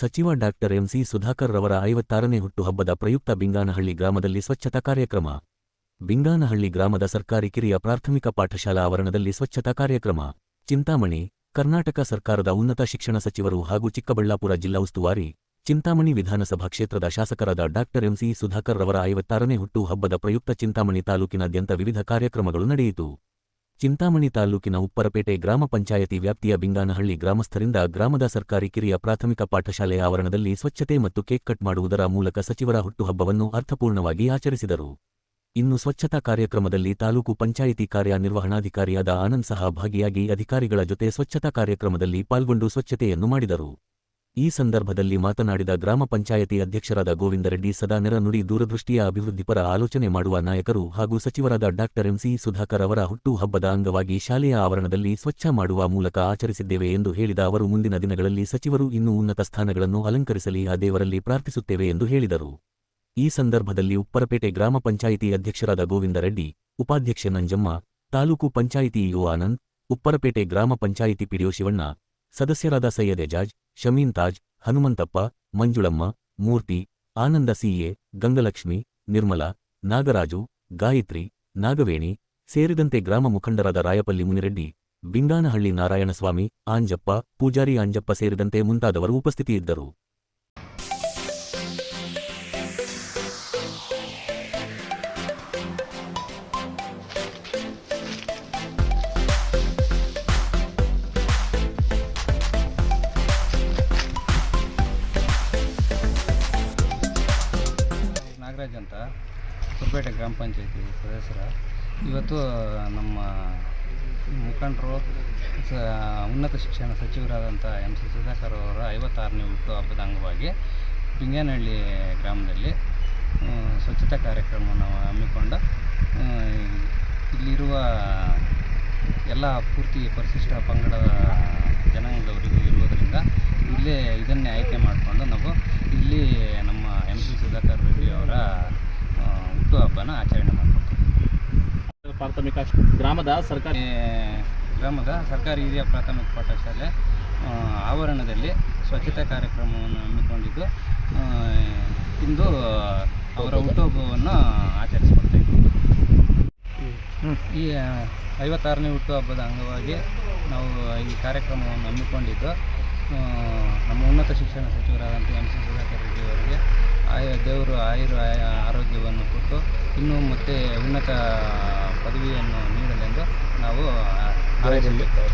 ಸಚಿವ doctor MC Sudhakar ರವರ ಐವತ್ತಾರನೇ ಹುಟ್ಟುಹಬ್ಬದ ಪ್ರಯುಕ್ತ ಬಿಂಗಾನಹಳ್ಳಿ ಗ್ರಾಮದಲ್ಲಿ ಸ್ವಚ್ಛತಾ ಕಾರ್ಯಕ್ರಮ. ಬಿಂಗಾನಹಳ್ಳಿ ಗ್ರಾಮದ ಸರ್ಕಾರಿ ಕಿರಿಯ ಪ್ರಾಥಮಿಕ ಪಾಠಶಾಲಾ ಆವರಣದಲ್ಲಿ ಸ್ವಚ್ಛತಾ ಕಾರ್ಯಕ್ರಮ. ಚಿಂತಾಮಣಿ, ಕರ್ನಾಟಕ ಸರ್ಕಾರದ ಉನ್ನತ ಶಿಕ್ಷಣ ಸಚಿವರು ಹಾಗೂ ಚಿಕ್ಕಬಳ್ಳಾಪುರ ಜಿಲ್ಲಾ ಉಸ್ತುವಾರಿ, ಚಿಂತಾಮಣಿ ವಿಧಾನಸಭಾ ಕ್ಷೇತ್ರದ ಶಾಸಕರಾದ ಡಾಕ್ಟರ್ ಎಂಸಿ ಸುಧಾಕರ್ ರವರ ಐವತ್ತಾರನೇ ಹುಟ್ಟು ಹಬ್ಬದ ಪ್ರಯುಕ್ತ ಚಿಂತಾಮಣಿ ತಾಲೂಕಿನಾದ್ಯಂತ ವಿವಿಧ ಕಾರ್ಯಕ್ರಮಗಳು ನಡೆಯಿತು. ಚಿಂತಾಮಣಿ ತಾಲೂಕಿನ ಉಪ್ಪರಪೇಟೆ ಗ್ರಾಮ ಪಂಚಾಯತಿ ವ್ಯಾಪ್ತಿಯ ಬಿಂಗಾನಹಳ್ಳಿ ಗ್ರಾಮಸ್ಥರಿಂದ ಗ್ರಾಮದ ಸರ್ಕಾರಿ ಕಿರಿಯ ಪ್ರಾಥಮಿಕ ಪಾಠಶಾಲೆಯ ಆವರಣದಲ್ಲಿ ಸ್ವಚ್ಛತೆ ಮತ್ತು ಕೇಕ್ ಕಟ್ ಮಾಡುವುದರ ಮೂಲಕ ಸಚಿವರ ಹುಟ್ಟುಹಬ್ಬವನ್ನು ಅರ್ಥಪೂರ್ಣವಾಗಿ ಆಚರಿಸಿದರು. ಇನ್ನು ಸ್ವಚ್ಛತಾ ಕಾರ್ಯಕ್ರಮದಲ್ಲಿ ತಾಲೂಕು ಪಂಚಾಯಿತಿ ಕಾರ್ಯನಿರ್ವಹಣಾಧಿಕಾರಿಯಾದ ಆನಂದ್ ಸಹ ಭಾಗಿಯಾಗಿ ಅಧಿಕಾರಿಗಳ ಜೊತೆ ಸ್ವಚ್ಛತಾ ಕಾರ್ಯಕ್ರಮದಲ್ಲಿ ಪಾಲ್ಗೊಂಡು ಸ್ವಚ್ಛತೆಯನ್ನು ಮಾಡಿದರು. ಈ ಸಂದರ್ಭದಲ್ಲಿ ಮಾತನಾಡಿದ ಗ್ರಾಮ ಪಂಚಾಯತಿ ಅಧ್ಯಕ್ಷರಾದ ಗೋವಿಂದರೆಡ್ಡಿ ಸದಾ ನೆರ ನುಡಿ ದೂರದೃಷ್ಟಿಯ ಅಭಿವೃದ್ಧಿಪರ ಆಲೋಚನೆ ಮಾಡುವ ನಾಯಕರು ಹಾಗೂ ಸಚಿವರಾದ ಡಾಕ್ಟರ್ ಎಂಸಿ ಸುಧಾಕರ್ ಅವರ ಹುಟ್ಟು ಹಬ್ಬದ ಅಂಗವಾಗಿ ಶಾಲೆಯ ಆವರಣದಲ್ಲಿ ಸ್ವಚ್ಛ ಮಾಡುವ ಮೂಲಕ ಆಚರಿಸಿದ್ದೇವೆ ಎಂದು ಹೇಳಿದ ಅವರು, ಮುಂದಿನ ದಿನಗಳಲ್ಲಿ ಸಚಿವರು ಇನ್ನೂ ಉನ್ನತ ಸ್ಥಾನಗಳನ್ನು ಅಲಂಕರಿಸಲಿ, ಆ ದೇವರಲ್ಲಿ ಪ್ರಾರ್ಥಿಸುತ್ತೇವೆ ಎಂದು ಹೇಳಿದರು. ಈ ಸಂದರ್ಭದಲ್ಲಿ ಉಪ್ಪರಪೇಟೆ ಗ್ರಾಮ ಪಂಚಾಯಿತಿ ಅಧ್ಯಕ್ಷರಾದ ಗೋವಿಂದರೆಡ್ಡಿ ಉಪಾಧ್ಯಕ್ಷ ನಂಜಮ್ಮ, ತಾಲೂಕು ಪಂಚಾಯಿತಿ ಯುವ ಆನಂದ್, ಉಪ್ಪರಪೇಟೆ ಗ್ರಾಮ ಪಂಚಾಯಿತಿ ಪಿಡಿಯೋ ಶಿವಣ್ಣ ಸದಸ್ಯರಾದ ಸೈಯದ್ ಎಜಾಜ್, ಶಮೀನ್ ತಾಜ್, ಹನುಮಂತಪ್ಪ, ಮಂಜುಳಮ್ಮ, ಮೂರ್ತಿ, ಆನಂದ ಸಿಎ, ಗಂಗಲಕ್ಷ್ಮಿ, ನಿರ್ಮಲಾ, ನಾಗರಾಜು, ಗಾಯತ್ರಿ, ನಾಗವೇಣಿ ಸೇರಿದಂತೆ ಗ್ರಾಮ ಮುಖಂಡರಾದ ರಾಯಪಲ್ಲಿ ಮುನಿರೆಡ್ಡಿ, ಬಿಂಗಾನಹಳ್ಳಿ ನಾರಾಯಣಸ್ವಾಮಿ, ಆಂಜಪ್ಪ, ಪೂಜಾರಿ ಆಂಜಪ್ಪ ಸೇರಿದಂತೆ ಮುಂತಾದವರು ಉಪಸ್ಥಿತಿಯಿದ್ದರು. ನಾಗರಾಜ್ ಅಂತ, ಕುರ್ಪೇಟೆ ಗ್ರಾಮ ಪಂಚಾಯತಿ ಸದಸ್ಯರ. ಇವತ್ತು, ನಮ್ಮ ಮುಖಂಡರು, ಸ, ಉನ್ನತ ಶಿಕ್ಷಣ ಸಚಿವರಾದಂಥ ಎಂ ಸಿ ಸುಧಾಕರ್ ಅವರ ಐವತ್ತಾರನೇ ಹುಟ್ಟು ಹಬ್ಬದ ಅಂಗವಾಗಿ ಬಿಂಗೇನಹಳ್ಳಿ ಗ್ರಾಮದಲ್ಲಿ ಸ್ವಚ್ಛತಾ ಕಾರ್ಯಕ್ರಮವನ್ನು ಹಮ್ಮಿಕೊಂಡು ಇಲ್ಲಿರುವ ಎಲ್ಲ ಪೂರ್ತಿ ಪರಿಶಿಷ್ಟ ಪಂಗಡದ ಜನಾಂಗದವರಿಗೂ ಇರುವುದರಿಂದ ಇಲ್ಲೇ ಇದನ್ನೇ ಆಯ್ಕೆ ಮಾಡಿಕೊಂಡು ನಾವು ಇಲ್ಲಿ ನಮ್ಮ ಎಂ ಸಿ ಸುಧಾಕರ್ ರೆಡ್ಡಿ ಅವರ ಹುಟ್ಟುಹಬ್ಬನ ಆಚರಣೆ ಮಾಡ್ಕೊತೀವಿ ಪ್ರಾಥಮಿಕ ಗ್ರಾಮದ ಸರ್ಕಾರಿ ಗ್ರಾಮದ ಸರ್ಕಾರಿ ಹಿರಿಯ ಪ್ರಾಥಮಿಕ ಪಾಠಶಾಲೆ ಆವರಣದಲ್ಲಿ ಸ್ವಚ್ಛತಾ ಕಾರ್ಯಕ್ರಮವನ್ನು ಹಮ್ಮಿಕೊಂಡಿದ್ದು ಇಂದು ಅವರ ಹುಟ್ಟುಹಬ್ಬವನ್ನು ಆಚರಿಸ್ಕೊಡ್ತೀವಿ ಈ ಐವತ್ತಾರನೇ ಐವತ್ತಾರನೇ ಹುಟ್ಟುಹಬ್ಬದ ಅಂಗವಾಗಿ ನಾವು ಈ ಕಾರ್ಯಕ್ರಮವನ್ನು ಹಮ್ಮಿಕೊಂಡಿದ್ದು ನಮ್ಮ ಉನ್ನತ ಶಿಕ್ಷಣ ಸಚಿವರಾದಂಥ ಎಂ ಸಿ ಸುಧಾಕರ್ ರೆಡ್ಡಿ ಅವರಿಗೆ ಆಯ ದೇವರು ಆಯುರ್ ಆಯ- ಆರೋಗ್ಯವನ್ನು ಕೊಟ್ಟು ಇನ್ನೂ ಮತ್ತೆ ಉನ್ನತ ಪದವಿಯನ್ನು ನೀಡಲೆಂದು ನಾವು ಹಾರೈಸುತ್ತೇವೆ